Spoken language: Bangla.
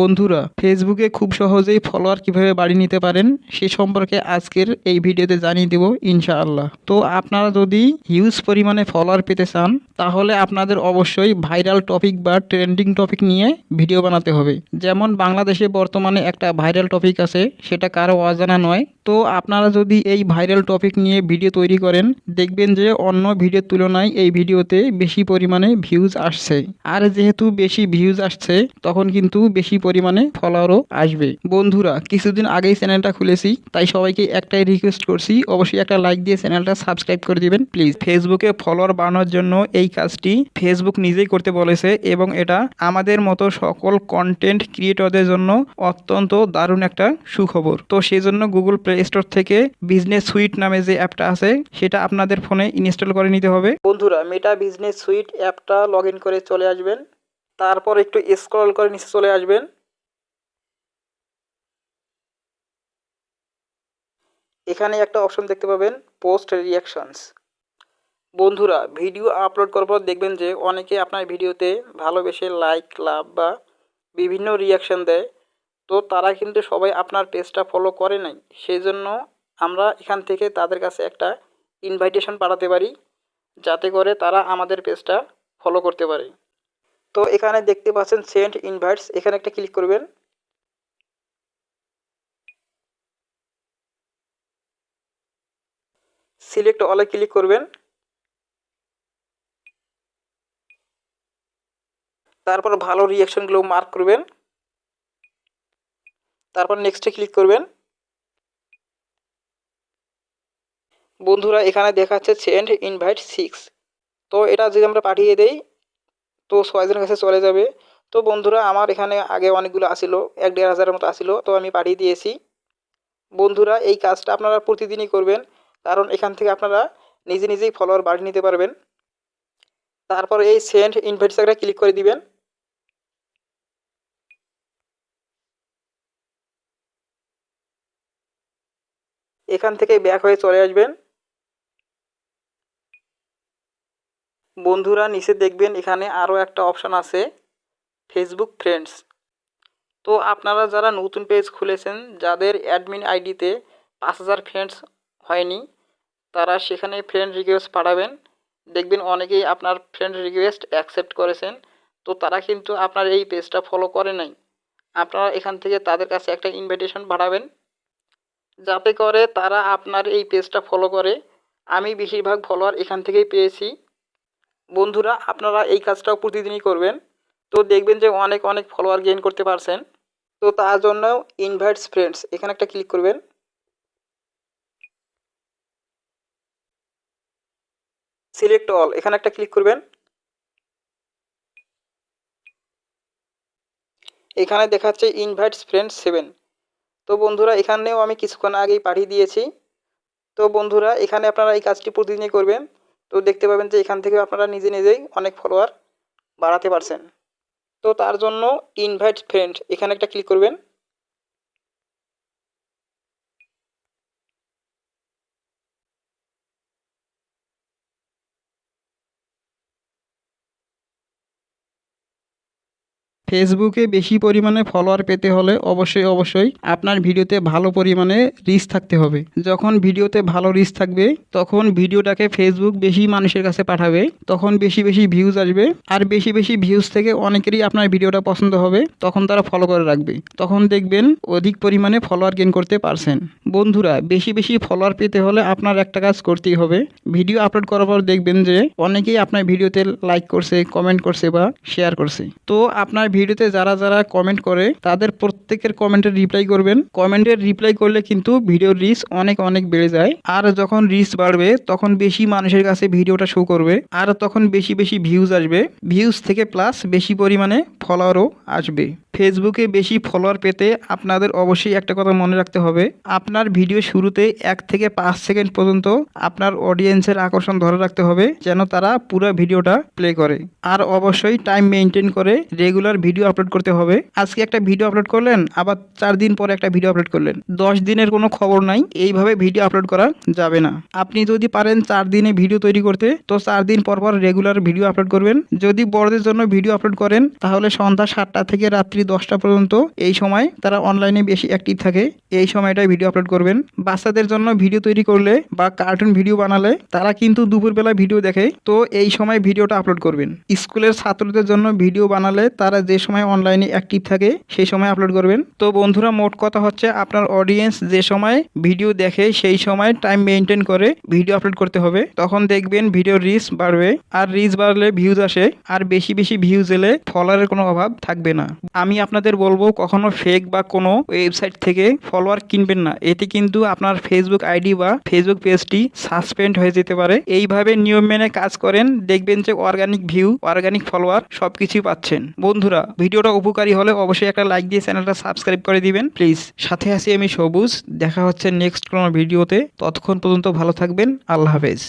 বন্ধুরা ফেসবুকে খুব সহজেই ফলোয়ার কীভাবে বাড়িয়ে নিতে পারেন সে সম্পর্কে আজকের এই ভিডিওতে জানিয়ে দেব ইনশাআল্লাহ। তো আপনারা যদি হিউজ পরিমাণে ফলোয়ার পেতে চান, তাহলে আপনাদের অবশ্যই ভাইরাল টপিক বা ট্রেন্ডিং টপিক নিয়ে ভিডিও বানাতে হবে। যেমন বাংলাদেশে বর্তমানে একটা ভাইরাল টপিক আছে, সেটা কারও অজানা নয়। তো আপনারা যদি এই ভাইরাল টপিক নিয়ে ভিডিও তৈরি করেন, দেখবেন যে অন্য ভিডিওর তুলনায় এই ভিডিওতে বেশি পরিমাণে ভিউজ আসছে। আর যেহেতু বেশি ভিউজ আসছে, তখন কিন্তু বেশি পরিমাণে ফলোয়ারও আসবে। বন্ধুরা কিছুদিন আগেই চ্যানেলটা খুলেছি তাই সবাইকে একটাই রিকোয়েস্ট করছি অবশ্যই একটা লাইক দিয়ে চ্যানেলটা সাবস্ক্রাইব করে দিবেন প্লিজ ফেসবুকে ফলোয়ার বাড়ানোর জন্য এই কাজটি ফেসবুক নিজেই করতে বলেছে এবং এটা আমাদের মতো সকল কন্টেন্ট ক্রিয়েটরদের জন্য অত্যন্ত দারুণ একটা সুখবর। তো সেই জন্য গুগল প্লে স্টোর থেকে বিজনেস সুইট নামে যে অ্যাপটা আছে সেটা আপনাদের ফোনে ইনস্টল করে নিতে হবে। বন্ধুরা মেটা বিজনেস সুইট অ্যাপটা লগ ইন করে চলে আসবেন। তারপর একটু স্ক্রল করে নিচে চলে আসবেন। এখানে একটা অপশন দেখতে পাবেন পোস্ট রিয়াকশনস বন্ধুরা ভিডিও আপলোড করার পর দেখবেন যে অনেকে আপনার ভিডিওতে ভালোবেসে লাইক লাভ বা বিভিন্ন রিয়াকশন দেয়। তো তারা কিন্তু সবাই আপনার পেজটা ফলো করে নাই। সেই জন্য আমরা এখান থেকে তাদের কাছে একটা ইনভাইটেশন পাঠাতে পারি, যাতে করে তারা আমাদের পেজটা ফলো করতে পারে। তো এখানে দেখতে পাচ্ছেন সেন্ট ইনভাইটস এখানে একটা ক্লিক করবেন। সিলেক্ট অলে ক্লিক করবেন। তারপর ভালো রিয়াকশনগুলো মার্ক করবেন। তারপর নেক্সটে ক্লিক করবেন। বন্ধুরা, এখানে দেখাচ্ছে সেন্ড ইনভাইট সিক্স। তো এটা যদি আমরা পাঠিয়ে দেই তো ছয়জনের কাছে চলে যাবে। তো বন্ধুরা, আমার এখানে আগে অনেকগুলো আসিলো, এক দেড় হাজারের মতো আসিলো, তো আমি পাঠিয়ে দিয়েছি। বন্ধুরা, এই কাজটা আপনারা প্রতিদিনই করবেন, কারণ এখান থেকে আপনারা নিজে নিজেই ফলোয়ার বাড়িয়ে নিতে পারবেন। তারপর এই সেন্ড ইনভাইটস একটা ক্লিক করে দিবেন। এখান থেকে ব্যাক হয়ে চলে আসবেন। বন্ধুরা নিচে দেখবেন এখানে আরও একটা অপশান আছে ফেসবুক ফ্রেন্ডস তো আপনারা যারা নতুন পেজ খুলেছেন, যাদের অ্যাডমিন আইডিতে পাঁচ হাজার ফ্রেন্ডস হয়নি, তারা সেখানে ফ্রেন্ড রিকোয়েস্ট পাঠাবেন। দেখবেন অনেকেই আপনার ফ্রেন্ড রিকোয়েস্ট অ্যাকসেপ্ট করেছেন, তো তারা কিন্তু আপনার এই পেজটা ফলো করে নাই। আপনারা এখান থেকে তাদের কাছে একটা ইনভিটেশন পাঠাবেন, যাতে করে তারা আপনার এই পেজটা ফলো করে। আমি বেশিরভাগ ফলোয়ার এখান থেকেই পেয়েছি। বন্ধুরা, আপনারা এই কাজটাও প্রতিদিনই করবেন। তো দেখবেন যে অনেক অনেক ফলোয়ার গেইন করতে পারছেন। তো তার জন্য ইনভাইটস ফ্রেন্ডস এখানে একটা ক্লিক করবেন। সিলেক্ট অল এখানে একটা ক্লিক করবেন। এখানে দেখাচ্ছে ইনভাইটস ফ্রেন্ডস সেভেন তো বন্ধুরা, এখানেও আমি কিছুক্ষণ আগেই পাঠিয়ে দিয়েছি। তো বন্ধুরা, এখানে আপনারা এই কাজটি প্রতিদিনই করবেন। তো দেখতে পাবেন যে এখান থেকে আপনারা নিজে নিজেই অনেক ফলোয়ার বাড়াতে পারছেন। তো তার জন্য ইনভাইট ফ্রেন্ড এখানে একটা ক্লিক করবেন। ফেসবুকে বেশি পরিমাণে ফলোয়ার পেতে হলে অবশ্যই অবশ্যই আপনার ভিডিওতে ভালো পরিমাণে রিচ থাকতে হবে। যখন ভিডিওতে ভালো রিচ থাকবে, তখন ভিডিওটাকে ফেসবুক বেশি মানুষের কাছে পাঠাবে, তখন বেশি বেশি ভিউজ আসবে। আর বেশি বেশি ভিউজ থেকে অনেকেরই আপনার ভিডিওটা পছন্দ হবে, তখন তারা ফলো করে রাখবে। তখন দেখবেন অধিক পরিমাণে ফলোয়ার গেন করতে পারছেন। বন্ধুরা, বেশি বেশি ফলোয়ার পেতে হলে আপনার একটা কাজ করতেই হবে। ভিডিও আপলোড করার পর দেখবেন যে, অনেকেই আপনার ভিডিওতে লাইক করছে কমেন্ট করছে বা শেয়ার করছে। তো আপনার ভিডিওতে যারা যারা কমেন্ট করে, তাদের প্রত্যেকের কমেন্টের রিপ্লাই করবেন। কমেন্টের রিপ্লাই করলে কিন্তু ভিডিওর রিচ অনেক অনেক বেড়ে যায়। আর যখন রিচ বাড়বে, তখন বেশি মানুষের কাছে ভিডিওটা শো করবে। আর তখন বেশি বেশি ভিউজ আসবে। ভিউজ থেকে প্লাস বেশি পরিমাণে ফলোয়ারও আসবে। ফেসবুকে বেশি ফলোয়ার পেতে আপনাদের অবশ্যই একটা কথা মনে রাখতে হবে। আপনার আপনার ভিডিও শুরুতে এক থেকে পাঁচ সেকেন্ড পর্যন্ত আপনার অডিয়েন্সের আকর্ষণ ধরে রাখতে হবে, যেন তারা পুরো ভিডিওটা প্লে করে। আর অবশ্যই টাইম মেনটেন করে রেগুলার ভিডিও আপলোড করতে হবে। আজকে একটা ভিডিও আপলোড করলেন, আবার চার দিন পরে একটা ভিডিও আপলোড করলেন। দশ দিনের কোনো খবর নাই, এইভাবে ভিডিও আপলোড করা যাবে না। আপনি যদি পারেন চার দিনে ভিডিও তৈরি করতে, তো চার দিন পর পর রেগুলার ভিডিও আপলোড করবেন। যদি বড়দের জন্য ভিডিও আপলোড করেন, তাহলে সন্ধ্যা সাতটা থেকে রাত্রি দশটা পর্যন্ত এই সময় তারা অনলাইনে বেশি অ্যাক্টিভ থাকে। এই সময়টায় ভিডিও আপলোড করবেন। বাচ্চাদের জন্য ভিডিও তৈরি করলে বা কার্টুন ভিডিও বানালে তারা কিন্তু দুপুরবেলা ভিডিও দেখে। তো এই সময় ভিডিওটা আপলোড করবেন। স্কুলের ছাত্রদের জন্য ভিডিও বানালে তারা যে সময় অনলাইনে অ্যাক্টিভ থাকে, সেই সময় আপলোড করবেন। তো বন্ধুরা, মোট কথা হচ্ছে আপনার অডিয়েন্স যে সময় ভিডিও দেখে, সেই সময় টাইম মেনটেন করে ভিডিও আপলোড করতে হবে। তখন দেখবেন ভিডিও রিচ বাড়বে আর রিচ বাড়লে ভিউজ আসে আর বেশি বেশি ভিউজ এলে ফলোয়ারের কোনো অভাব থাকবে না। আমি আপনাদের বলব, কখনো ফেক বা কোনো ওয়েবসাইট থেকে ফলোয়ার কিনবেন না। এতে কিন্তু আপনার ফেসবুক আইডি বা ফেসবুক পেজটি সাসপেন্ড হয়ে যেতে পারে। এইভাবে নিয়ম মেনে কাজ করেন, দেখবেন যে অর্গানিক ভিউ অর্গানিক ফলোয়ার সব কিছুই পাচ্ছেন। বন্ধুরা, ভিডিওটা উপকারী হলে অবশ্যই একটা লাইক দিয়ে চ্যানেলটা সাবস্ক্রাইব করে দিবেন। প্লিজ সাথে আছি আমি সবুজ। দেখা হচ্ছে নেক্সট কোনো ভিডিওতে ততক্ষণ পর্যন্ত ভালো থাকবেন। আল্লাহ হাফেজ।